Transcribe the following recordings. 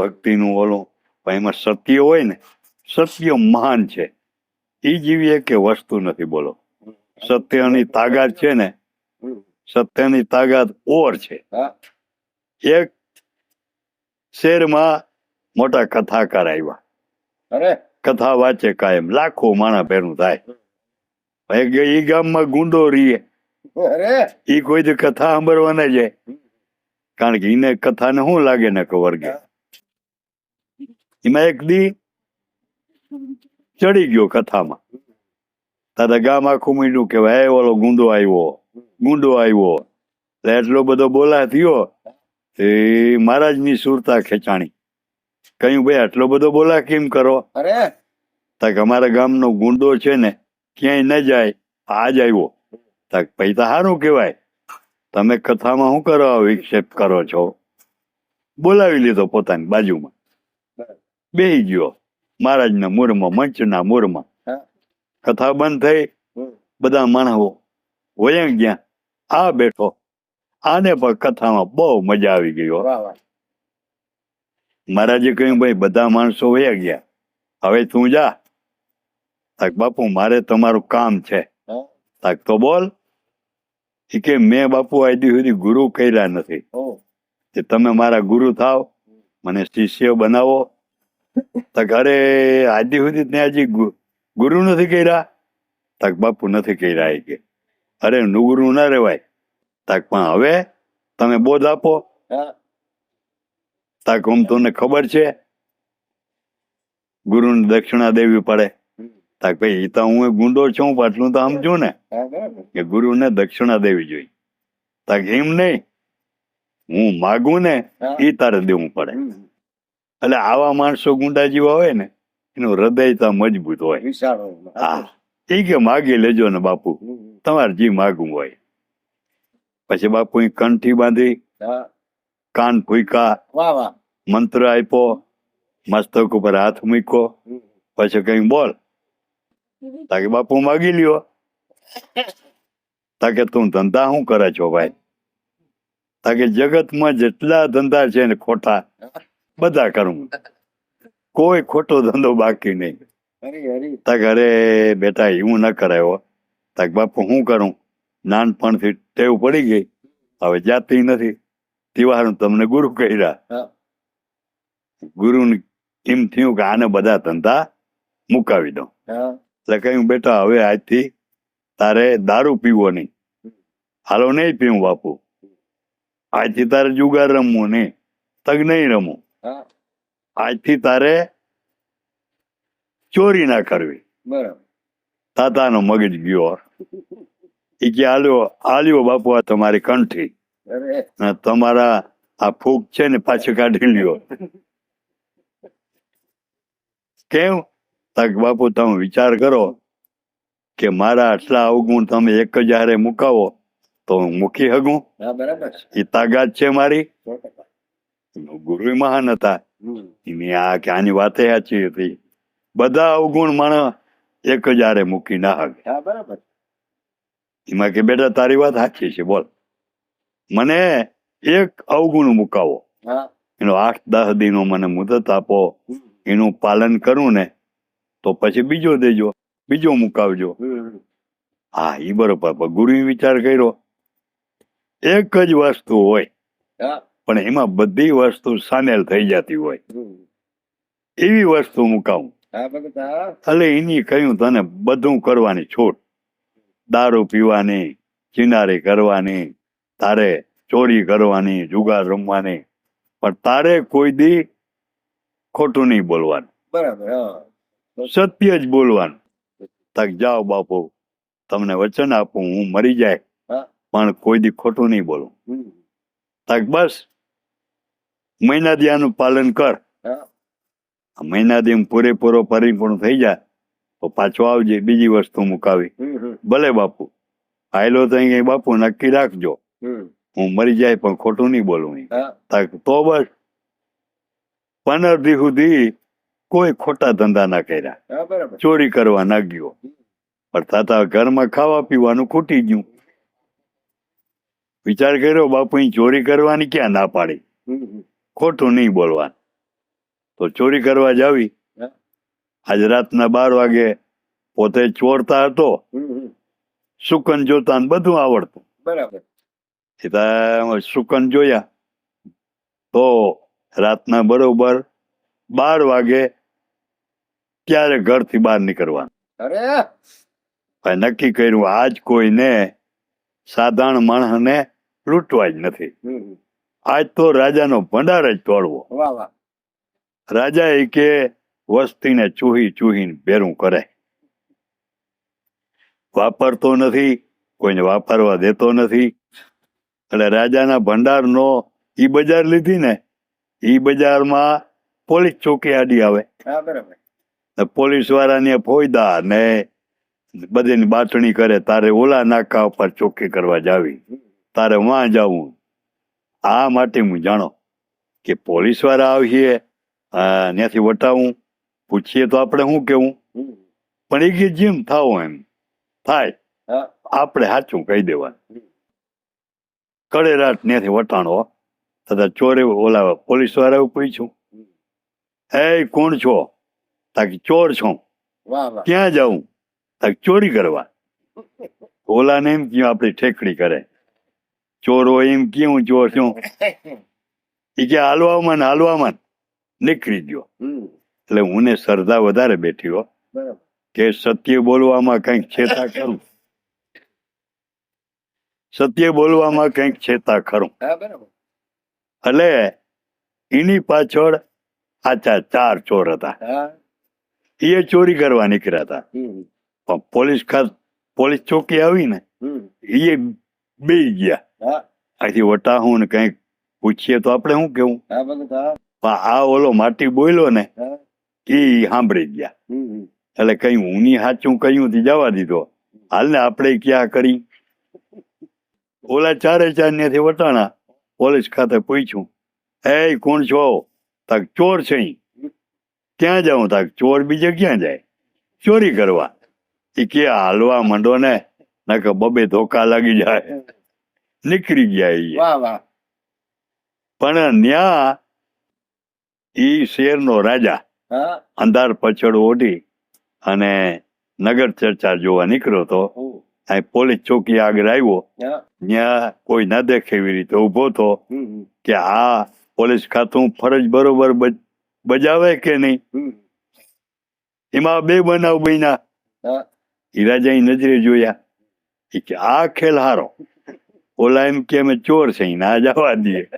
ભક્તિનું ઓલું પણ એમાં સત્ય હોય ને સત્ય મહાન છે. એ જીવીએ કે વસ્તુ નથી બોલો. સત્યની તાકાત છે ને સત્યની તાકાત ઓર છે. એક શેરમાં મોટા કથાકાર આવ્યા. અરે. કથા વાંચે કાયમ. લાખો માણા ભેરું થાય. એ ગામમાં ગુંડો રીએ. ઈ કોઈ કથા સાંભળવાના જાય. કારણ કે એને કથાને શું લાગે ને કે વર્ગે? એમાં એક દી ચડી ગયો કથામાં. તારા ગામ આખું મીંડું કે "એ ઓલો ગુંડો આવ્યો ગુંડો આવ્યો. એટલે એટલો બધો બોલા થયો તે મહારાજની સુરતા ખેંચાણી. કહ્યું ભાઈ આટલો બધો બોલા કેમ કરો? અરે! તાક અમારા ગામનો ગુંડો છે ને ક્યાંય ન જાય આજ આવ્યો. તાક તો સારું કહેવાય. તમે કથામાં શું કરો? વિક્ષેપ કરો છો? બોલાવી લીધો પોતાની બાજુમાં. બેહી ગયો. મહારાજના મૂરમાં મંચના મૂરમાં. કથા બંધ થઈ. બધા માણસો વયા ગયા. આ બેઠો. આને પણ કથામાં બહુ મજા આવી વાહ મહારાજે કહ્યું ભાઈ બધા માણસો વયા ગયા. હવે તું જા. તાક બાપુ મારે તમારું કામ છે. તાક તો બોલ. કે મેં બાપુ આજી સુધી ગુરુ કર્યા નથી. કે તમે મારા ગુરુ થાવ. મને શિષ્ય બનાવો. તાક અરે આજી સુધી ત્યાં હજી ગુરુ નથી કર્યા? તાક બાપુ નથી કર્યા એ કે. અરે ગુરુ ના રેવાય તક પણ હવે તમે બોધ આપો. તક આમ તમને ખબર છે? ગુરુને દક્ષિણા દેવી પડે. તક ભાઈ તો હું ગુંડો છું પાટલું તો સમજુ ને. હા કે ગુરુને દક્ષિણા દેવી જોઈએ. તક એમ નહીં. હું માગું ને એ ઈ તારે દેવું પડે. એટલે આવા માણસો ગુંડા જેવા હોય ને એનું હૃદય તો મજબૂત હોય. હા. એ કે માગી લેજો ને બાપુ. તમારે જે માગવું હોય. પછી બાપુ કંઠી બાંધી કાન ફૂંકા મંત્ર આપ્યો મસ્તક ઉપર હાથ મૂક્યો. પછી કઈ બોલ. તાકે બાપુ માગી લ્યો. તાકે તું ધંધા શું કરે છો ભાઈ? તાકે જગતમાં જેટલા ધંધા છે ને ખોટા બધા કરું. કોઈ ખોટો ધંધો બાકી નહીં. હરી અરે. બેટા એવું ન કરાયો તાકે બાપુ હું કરું? નાનપણથી ટેવ પડી ગઈ. હવે જાતિ નથી. તિવારું તમને ગુરુ કહ્યા ગુરુને એમ થયું કે આને બધા ધંધા મુકાવી દઉં. એટલે કહ્યું બેટા હવે આજથી તારે દારૂ પીવો નહીં. હાલો નહીં પીવું બાપુ. આજથી તારે જુગાર રમવું નહીં. તગ નહીં રમવું આજથી તારે ચોરી ના કરવી. બરાબર. તાતાનો મગજ ગયો. એ કે આલ્યો આલ્યો બાપુ આ તમારી કંઠી. તમારા આ ફૂગ છે ને પાછું કાઢી લ્યો. કેમ? તક બાપુ તમે વિચાર કરો કે મારા આટલા અવગુણ તમે એક જ હારે મુકાવો તો હું મૂકી શકું એ તાકાત છે મારી. ગુરુ મહાન હતા. એની આ કે આની વાતે સાચી હતી? બધા અવગુણ માણસ એક જ મૂકી ના બરાબર. એમાં કે બેટા તારી વાત સાચી છે બોલ. મને એક અવગુણ મુકાવો. એનો આઠ દસ દિનો મને મુદત આપો. એનું પાલન કરું ને તો પછી બીજો દેજો. બીજો મુકાવજો. હા એ બરોબર. ગુરુએ વિચાર કર્યો. એક જ વસ્તુ હોય. પણ એમાં બધી વસ્તુ સામેલ થઈ જતી હોય. એવી વસ્તુ મુકાવું એટલે એની કહ્યું તને બધું કરવાની છૂટ દારૂ પીવાની ચિનારી કરવાની તારે ચોરી કરવાની જુગાર રમવાની. પણ તારે કોઈ દી ખોટું નહીં બોલવાનું. બરાબર સત્ય જ બોલવાનું. તક જાઓ બાપુ તમને વચન આપું હું મરી જાય. પણ કોઈ દી ખોટું નહીં બોલું. તક બસ. મહિના દી આનું પાલન કર મહિનાદી પૂરેપૂરો પરિપૂર્ણ થઈ જાય તો પાછો આવજે બીજી વસ્તુ મુકાવી. ભલે બાપુ આયલો તો અહીંયા બાપુ નક્કી રાખજો. હું મરી જાય પણ ખોટું નહીં બોલું અહીં. હા. તક તો બસ. પંદર દી સુધી કોઈ ખોટા ધંધા ના કર્યા. ચોરી કરવા ના ગયો. પણ તાતા ઘરમાં ખાવા પીવાનું ખૂટી ગયું. વિચાર કર્યો બાપુ ચોરી કરવાની ક્યાં ના પાડી. ખોટું નહીં બોલવાનું. તો ચોરી કરવા જાવી. આજ રાતના બાર વાગે પોતે ચોરતા હતો. સુકન જોતા બધું આવડતું. બરાબર. સુકન જોયા. તો રાતના બરોબર બાર વાગે ત્યારે ઘરથી બહાર નીકળવાનું. અરે! નક્કી કર્યું આજ કોઈને સાધારણ માણસને લૂંટવા જ નથી. આજ તો રાજાનો ભંડાર જ તોડવો. રાજા એ કે વસ્તીને ચૂહી ચૂહીને ભેરું કરે. વાપરતો નથી કોઈને વાપરવા દેતો નથી. એટલે રાજાના ભંડારનો ઈ બજાર લીધી ને ઈ બજારમાં પોલીસ ચોકી આડી આવે. પોલીસ વાળાને ફોયદા ને બધીની બાટણી કરે તારે ઓલા નાકા ઉપર ચોકી કરવા જાવી. તારે વાં જવું. આ માટે હું જાણો કે પોલીસવાળા આવીએ ત્યાંથી વટાવું પૂછીએ તો આપણે શું કેવું પણ એ કે જેમ થાવ એમ થાય. આપણે સાચું કહી દેવાનું. કડે રાત ત્યાંથી વટાણો તથા ચોરે ઓલા પોલીસવાળા પૂછ્યું. એ કોણ છો? તાકી ચોર છો. ક્યાં જાઉં? તાકી ચોરી કરવા. ઓલાને એમ કહ્યું આપણી ઠેકડી કરે. ચોર એમ કેવું ચોર શું? એ કે હાલવામાં હાલવામાં નીકળી ગયો. એટલે હું શ્રદ્ધા વધારે બેઠી હો. કે સત્ય બોલવામાં કંઈક છેતા કરું સત્ય બોલવામાં કંઈક છેતા ખરું. એટલે એની પાછળ આચા ચાર ચોર હતા. એ ચોરી કરવા નીકળ્યા હતા. પણ પોલીસ ખાસ પોલીસ ચોકી આવી ને. એ બે ગયા. અહીંથી વટાહું ને કંઈક પૂછીએ તો આપણે શું કેવું હા હા. આ ઓલો માટી બોલ્યો ને એ સાંભળી ગયા. એટલે કઈ ઊની સાચું કયું થી જવા દીધો. હાલ ને આપણે ક્યાં કરી? ઓલા ચારે ચાર ને વટાણા પોલીસ ખાતે પૂછ્યું. એ કોણ છો? તાક ચોર છે. ક્યાં જાઉં તાક? ચોર બીજે ક્યાં જાય? ચોરી કરવા. એ કે હાલવા માંડો ને નકર બબે ધોકા લાગી જાય. નીકળી ગયા વાહ વાહ. પણ ન્યા ઈ શેરનો રાજા અંધાર પછડ ઓઢી અને નગર ચર્ચા જોવા નીકળ્યો તો અહીં પોલીસ ચોકી આગળ આવ્યો. ત્યાં કોઈ ના દેખે એવી રીતે ઊભો તો. કે આ પોલીસ ખાતું ફરજ બરોબર બજ- બજાવે કે નહીં? એમાં બે બનાવ બન્યા. હા. રાજા રાજાની નજરે જોયા. કે આ ખેલ હારો ઓલા એમ કે અમે ચોર છે ના જવા દઈએ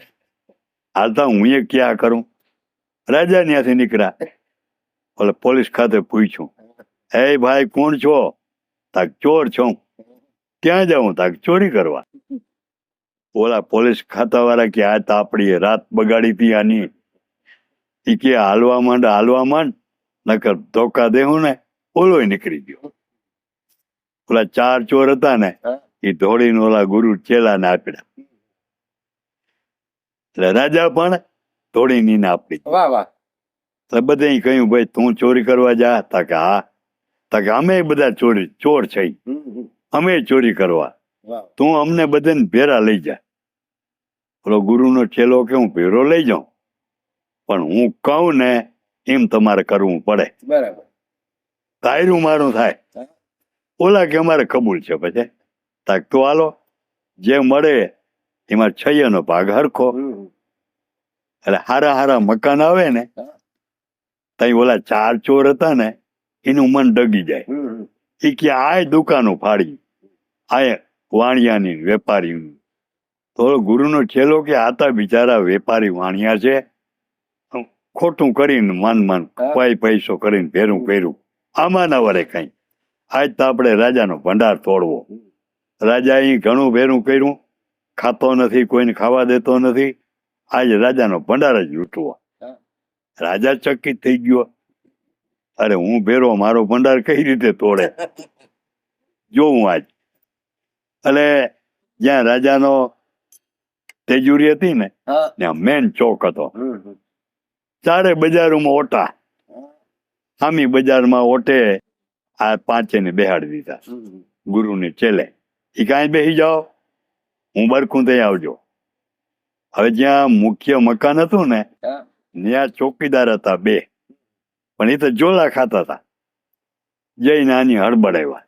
હાલતા હું એ ક્યાં કરું? રાજા ત્યાંથી નીકળ્યા. ઓલે પોલીસ ખાતે પૂછ્યું. હે ભાઈ, કોણ છો? તાક ચોર છો. ક્યાં જાઉં? તાક ચોરી કરવા. ઓલા પોલીસ ખાતા વાળા કે, આ તો આપણી રાત બગાડી હતી આની. એ કે, હાલવા માંડ હાલવા માંડ. નકર ધોકા દેવું ને, ઓલોય નીકળી ગયો. ઓલા ચાર ચોર હતા ને. એ ઢોળીને ઓલા ગુરુ ચેલાને આપ્યા. એટલે રાજા પણ ઢોળીની આપી. વાહ વાહ. એટલે બધે કહ્યું ભાઈ તું ચોરી કરવા જા. તા કે હા. તા કે અમે બધા ચોરી ચોર છે. અમે ચોરી કરવા. તું અમને બધાને ભેરા લઈ જા. ઓલો ગુરુનો ચેલો કે હું ભેરો લઈ જાઉં? પણ હું કહું ને એમ તમારે કરવું પડે. બરાબર. તાયરું મારું થાય. ઓલા કે અમારે કબૂલ છે પછી? તાક તો હાલો. જે મળે એમાં છૈયાનો ભાગ હરખો. એટલે હારા હારા મકાન આવે ને. તઈ ઓલા ચાર ચોર હતા ને એનું મન ડગી જાય. એ કે આ દુકાનો ફાડી. આ વાણિયાની વેપારીની. તો ગુરુનો છેલ્લો કે આતા બિચારા વેપારી વાણિયા છે. ખોટું કરીને માન માન. પાઈ પૈસો કરીને ભેરું કર્યું. આમાં ના વરે કઈ. આજ તો આપણે રાજાનો ભંડાર તોડવો. રાજા અહીં ઘણું ભેરું કર્યું. ખાતો નથી કોઈને ખાવા દેતો નથી. આજ રાજાનો ભંડાર જ લૂંટવો. રાજા ચકિત થઈ ગયો. અરે હું ભેરો મારો ભંડાર કઈ રીતે તોડે? જોઉં આજ. એટલે જ્યાં રાજાનો તેજુરી હતી ને ત્યાં મેન ચોક હતો. ચારે બજારોમાં ઓટા. આમી બજારમાં ઓટે આ પાંચે ને બેહાડી દીધા. ગુરુને ચેલે. એ કાંઈ બેસી જાઓ. હું બરખું ત્યાં આવજો. હવે જ્યાં મુખ્ય મકાન હતું ને ત્યાં ચોકીદાર હતા બે. પણ એ તો જોલા ખાતા હતા. જઈ નાની હડબડ આવ્યા.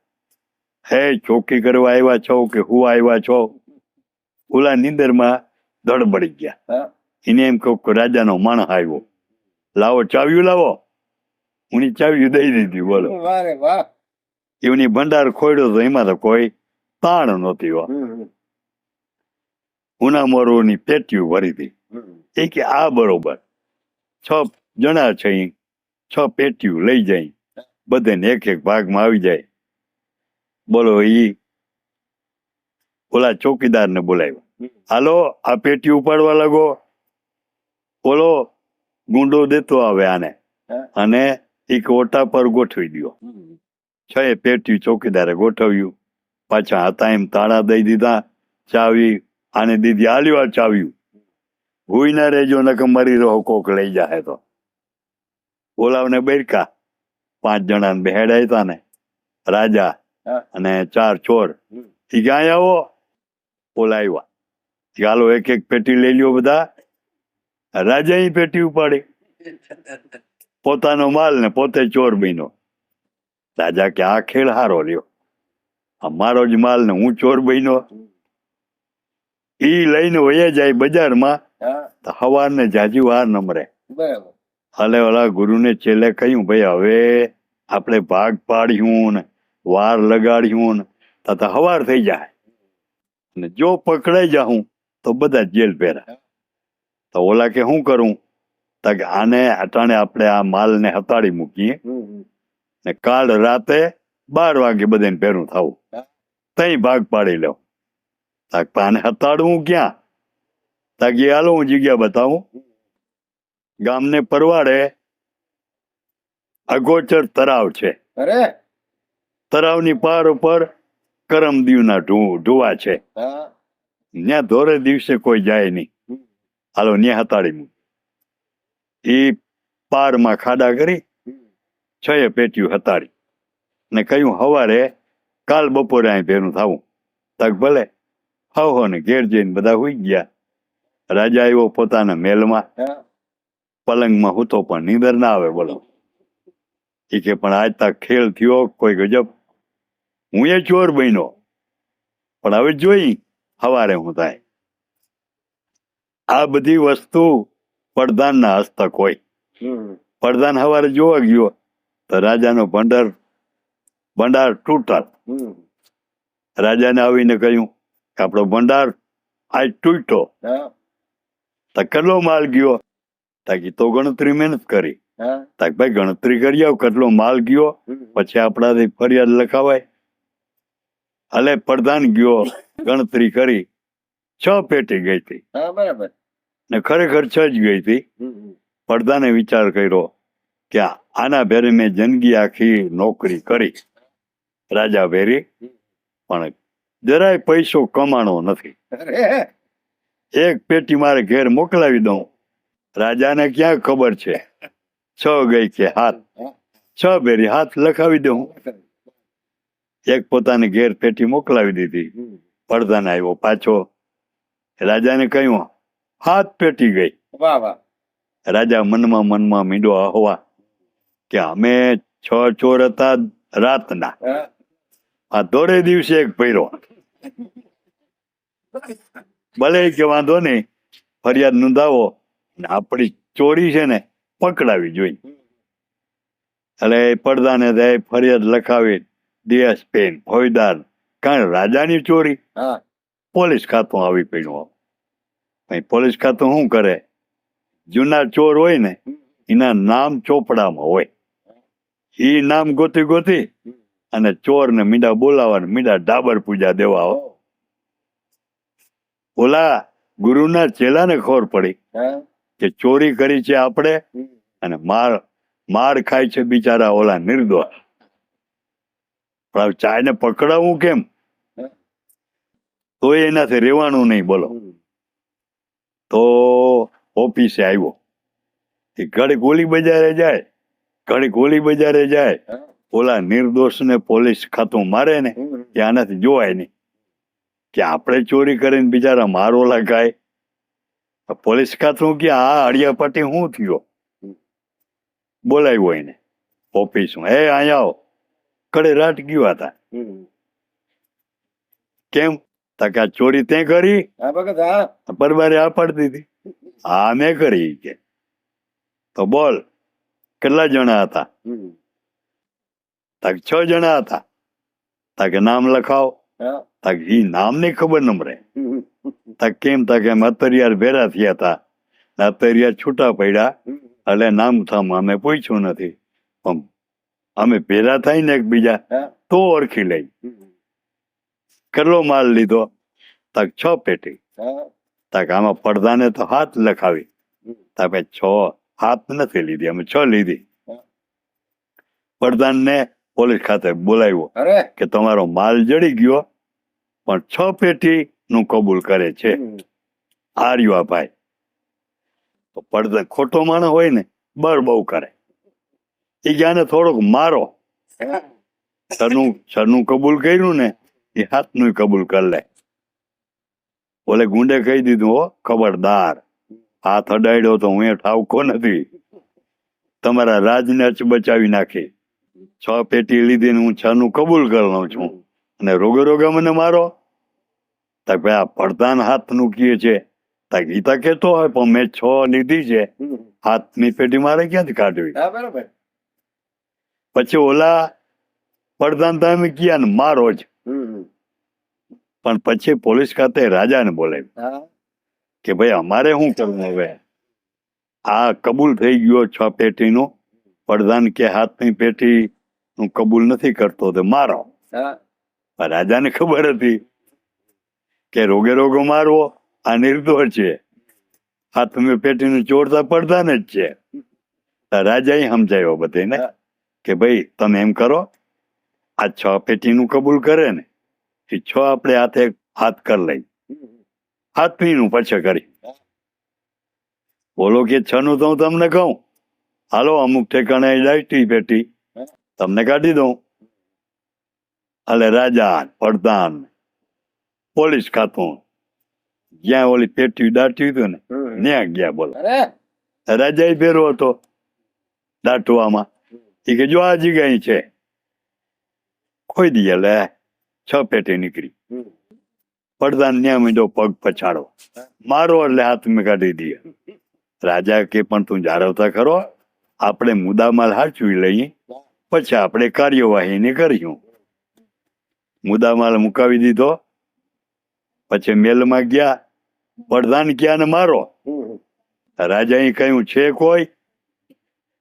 હે ચોકી કરવા આવ્યા છો કે હું આવ્યા છો? ઓલા નીંદરમાં ધડબડી ગયા. એને એમ કહું કે રાજાનો માણસ આવ્યો. લાવો ચાવ્યું લાવો? હું ચાવ્યું દઈ દીધી બોલો. વાહ ભંડાર ખોડ્યો તો એમાં તો કોઈ તાણ નહોતી હમ, ઉનામરોની પેટીયું ભરી હતી એ કે આ બરોબર. છ જણા છે. છ પેટીયું લઈ જાય. બધાને એક એક ભાગમાં આવી જાય. બોલો ઈ ઓલા ચોકીદારને બોલાવ્યો. હાલો આ પેટી ઉપાડવા લાગો. બોલો ગુંડો દેતો આવે આને. અને એક ઓટા પર ગોઠવી હમ. છ પેટી ચોકીદારે ગોઠવ્યું. પાછા હતા એમ તાળા દઈ દીધા ચાવી આને દીધી આલ્યો આ ચાવ્યું. ભૂઈ ના રહેજો નકર મરી રહો કોક લઈ જાય તો. બોલાવને બેરકા. પાંચ જણા બેહેડા હતા ને. રાજા અને ચાર ચોર. ઈ ક્યાં આવો? બોલાવ્યા. ચાલો એક એક પેટી લઈ લ્યો બધા. રાજા એ પેટી ઉપાડી. પોતાનો માલ ને પોતે ચોર બન્યો રાજા કે આ ખેલ હારો રહ્યો. મારો જ માલ ને હું ચોર બન્યો. ઈ લઈને વયા જાય બજારમાં હા. હવાર ને જાજી વાર નમરે. હાલે ઓલા ગુરુને છેલ્લે કહ્યું ભાઈ હવે આપણે ભાગ પાડ્યું ને વાર લગાડ્યું ને તો તો હવાર થઈ જાય. ને જો પકડાઈ જાઉં તો બધા જેલ પહેરા. તો ઓલા કે શું કરું? તો કે આને અટાણે આપણે આ માલને હતાડી મૂકીએ. ને કાલ રાતે બાર વાગે બધાને ભેરું થવું. તઈ ભાગ પાડી લો તાક પાને હતાડવું ક્યાં? તાકી હાલો હું જગ્યા બતાવું. ગામને પરવાડે અગોચર તરાવ છે. અરે! તરાવની પાર ઉપર કરમદીવના ઢૂ ઢુવા છે. ત્યાં ધોરે દિવસે કોઈ જાય નહીં. હાલો ત્યાં હતાડી મૂક એ પારમાં ખાડા કરી. છ પેટીયું હતાડી. ને કહ્યું હવારે કાલ બપોરે અહીં ભેરું થવું. તક ભલે હવ હો ને ઘેર જઈને બધા હોઈ ગયા. રાજા આવ્યો પોતાના મેલમાં હા. પલંગમાં હૂતો પણ નીંદર ના આવે બોલો. એ કે પણ આજ તક ખેલ થયો કોઈ ગજબ. હું એ ચોર બન્યો. પણ હવે જોઈ હવારે હું થાય. આ બધી વસ્તુ પડદાનના હસ્તક હોય. પડદાન હવારે જોવા ગયો તો રાજાનો ભંડાર ભંડાર હમ. રાજાને આવીને કહ્યું કે આપણો ભંડાર આજ તૂટો. તો કેટલો માલ ગયો? તાકી તો ગણતરી મહેનત કરી. તાક ભાઈ ગણતરી કરી આવ કેટલો માલ ગયો? પછી આપણાથી ફરિયાદ લખાવાય. હલે પ્રધાન ગયો ગણતરી કરી. છ પેટી ગઈ હતી. બરાબર. ને ખરેખર છ જ ગઈ હતી. પ્રધાને વિચાર કર્યો કે આના ભેરે મેં જિંદગી આખી નોકરી કરી. રાજા વેરી પણ જરાય પૈસો કમાણો નથી. એક પેટી મારે ઘેર મોકલાવી દઉં. રાજાને ક્યાં ખબર છે? છ ગઈ કે હાથ. છ ભેરી હાથ લખાવી દઉં. એક પોતાને ઘેર પેટી મોકલાવી દીધી. પડદાને આવ્યો પાછો. રાજાને કહ્યું હાથ પેટી ગઈ. રાજા મનમાં મનમાં મીંડો આહવા કે અમે છ ચોર હતા રાતના. આ દોડે દિવસે એક પહેરો. ભલે કે વાંધો નહીં ફરિયાદ નોંધાવો ને આપણી ચોરી છે ને પકડાવી જોઈ. એટલે એ પડદાને દે ફરિયાદ લખાવી ડીએસપી ફોજદાર કારણ રાજાની ચોરી? પોલીસ ખાતું આવી પડ્યું અહીં પોલીસ ખાતું શું કરે? જૂના ચોર હોય ને એના નામ ચોપડામાં હોય. એ નામ ગોતી ગોતી અને ચોર ને મીંડા બોલાવા ને મીંડા ડાબર પૂજા દેવા હો. ઓલા ગુરુના ચેલાને ખબર પડી કે ચોરી કરી છે આપણે અને માર માર ખાય છે બિચારા ઓલા નિર્દોષ. પણ ચાયને પકડાવવું કેમ? તો એનાથી રહેવાનું નહીં બોલો. તો ઓફિસે આવ્યો. એ ઘડી ઓલી બજારે જાય ઘડી ગોલી બજારે જાય. ઓલા નિર્દોષને પોલીસ ખાતું મારે ને. કે આનાથી જોવાય નહીં. કે આપણે ચોરી કરીને બિચારા મારો લગાય પોલીસ ખાતું કે આ પાટી હું થયો? બોલાવ્યો એને ઓફિસમાં. એ અહીંયા આવો. કડે રાટ ગયો હતા કેમ? તકે આ ચોરી તે કરી? પરબારે આ પાડી દીધી? હા મેં કરી કે. તો બોલ કેટલા જણા હતા. તાક છ જણા હતા. તક નામ લખાવો. તક તાક ઈ નામની ખબર ન હમ. કેમ તક એમ અત્તરિયાર ભેરા થયા હતા. અત્તરિયાર છૂટા પડ્યા. એટલે નામ થામ અમે પૂછ્યું નથી. પણ અમે ભેરા થઈને એકબીજા તો ઓળખી લઈ. કેટલો માલ લીધો? તક છ પેટી. તક આમાં પડદાને તો હાથ લખાવી. હમ. છ હાથ નથી લીધી અમે છ લીધી. પડદાનને પોલીસ ખાતે બોલાવ્યો કે તમારો માલ જડી ગયો પણ છ પેટી નું કબૂલ કરે છે. આર્યો આ ભાઈ. તો પડદા ખોટો માણસ હોય ને બર બહુ કરે. એ જાને થોડોક મારો. સરનું સરનું કબૂલ કર્યું ને એ હાથનું કબૂલ કરી લે. ઓલે ગુંડે કહી દીધું હો ખબરદાર. હાથ અડાડ્યો તો હું એ ઠાવકો નથી. તમારા રાજને અચ બચાવી નાખી. છ પેટી લીધી હું છ નું કબૂલ કરી લઉં છું. અને રોગે રોગે મને મારો. તાક ભાઈ આ પડદાન હાથનું કીએ છે. તાક ગીતા કેતો હોય પણ મેં છ લીધી છે. હાથની પેટી મારે ક્યાંથી કાઢવી? પછી ઓલા પડદાન તમે કયા ને મારો જ. પણ પછી પોલીસ ખાતે રાજાને બોલાવ્યો. હા. કે ભાઈ અમારે શું કરવું હવે? આ કબૂલ થઈ ગયો છ પેટીનો. પડદાન કે હાથની પેટી નું કબૂલ નથી કરતો તો મારો. હા. રાજાને ખબર હતી કે રોગે રોગો મારવો આ નિર્દોષ છે. હાથની પેટીનું ચોરતા પડદાન જ છે. રાજા રાજાએ સમજાયો બધાને કે ભાઈ તમે એમ કરો આ છ પેટીનું કબૂલ કરે ને એ છ આપણે હાથે હાથ કરી લઈ. હાથમીનું પછી કરી. બોલો કે છ નું તો હું તમને કહું. હાલો અમુક ઠેકાણે ડાયટી પેટી તમને કાઢી દઉં. એટલે રાજા પડદાન પોલીસ ખાતું. જ્યાં ઓલી પેટી દાટી હતું ને ત્યાં ગયા બોલો. રાજા એ ફેરવો હતો દાટવામાં એ કે જો આ જગ્યા છે. ખોઈ દઈએ લે. છ પેટી નીકળી. પડદાન ન્યા મીંડો પગ પછાડો. મારો એટલે હાથ મેં કાઢી દઈએ. રાજા કે પણ તું જાળવતા ખરો? આપણે મુદ્દામાલ હાચવી લઈએ પછી આપણે કાર્યવાહીને કર્યું મુદ્દામાલ મુકાવી દીધો પછી મેલમાં ગયા પડદાન ક્યાં મારો. રાજાએ કહ્યું છે કોઈ?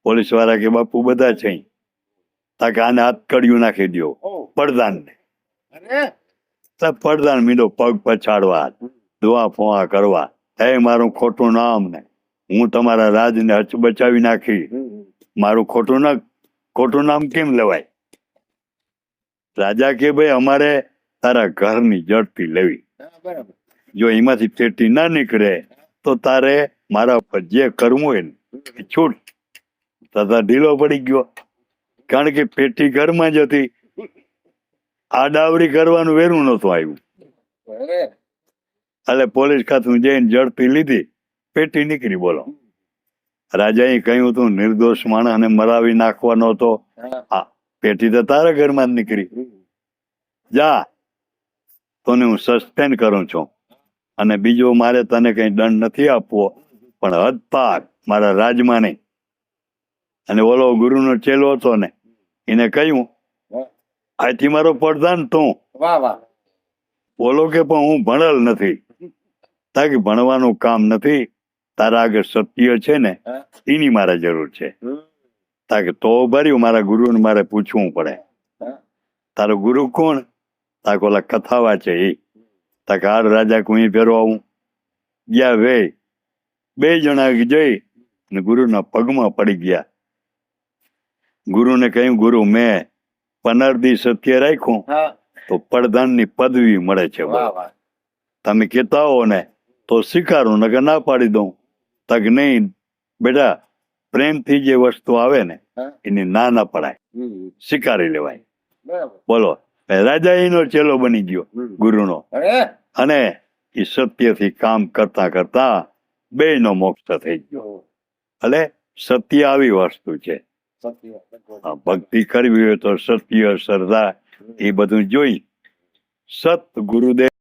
પોલીસવાળા કે બાપુ બધા છે. તાકે આને હાથ કડિયું નાખી દો પડદાન પડદાનને પડદાન મીંડો પગ પછાડવા દુઆ ફોવા કરવા હે મારું ખોટું નામ ને હું તમારા રાજને હચ બચાવી નાખી. મારું ખોટું ના ખોટું નામ કેમ લેવાય? રાજા કે ભાઈ અમારે તારા ઘરની જડતી લેવી. જો એમાંથી પેટી ના નીકળે તો તારે મારા પર જે કરવું હોય ને એ છૂટ તથા ઢીલો પડી ગયો. કારણ કે પેટી ઘરમાં જ હતી. આડાવડી કરવાનું વેરું નહોતું આવ્યું. એટલે પોલીસ ખાતું જઈને ઝડપી લીધી. પેટી નીકળી બોલો. રાજાએ કહ્યું તું નિર્દોષ માણસને મરાવી નાખવાનો હતો. આ પેટી તો તારા ઘરમાં જ નીકળી. જા તને હું સસ્પેન્ડ કરું છું. અને બીજો મારે તને કઈ દંડ નથી આપવો પણ હદ પાક મારા રાજમાં નહીં. અને ઓલો ગુરુનો ચેલો હતો ને એને કહ્યું આથી મારો પડદાન તું. વાહ વાહ. બોલો કે પણ હું ભણેલ નથી. તાકી ભણવાનું કામ નથી. તારા આગળ સત્ય છે ને એની મારે જરૂર છે. તાકે તો ભર્યું મારા ગુરુને મારે પૂછવું પડે. તારો ગુરુ કોણ? તાકે ઓલા કથાવા છે એ. તાકે હાર રાજા કુઈ ફેરવા આવું. ગયા વે. બે જણા જઈ ને ગુરુના પગમાં પડી ગયા. ગુરુને કહ્યું ગુરુ મેં પંદર દી સત્ય રાખ્યું તો પડદાનની પદવી મળે છે. તમે કહેતા હો ને તો સ્વીકારું નગર ના પાડી દઉં. તક નહીં. બેટા પ્રેમથી જે વસ્તુ આવે ને એની ના ના પડાય. સ્વીકારી લેવાય. બોલો રાજા એનો ચેલો બની ગયો ગુરુનો. અને એ સત્યથી કામ કરતા કરતા બે નો મોક્ષ થઈ ગયો. એટલે સત્ય આવી વસ્તુ છે. ભક્તિ કરવી હોય તો સત્ય શ્રદ્ધા એ બધું જોઈ સત ગુરુદેવ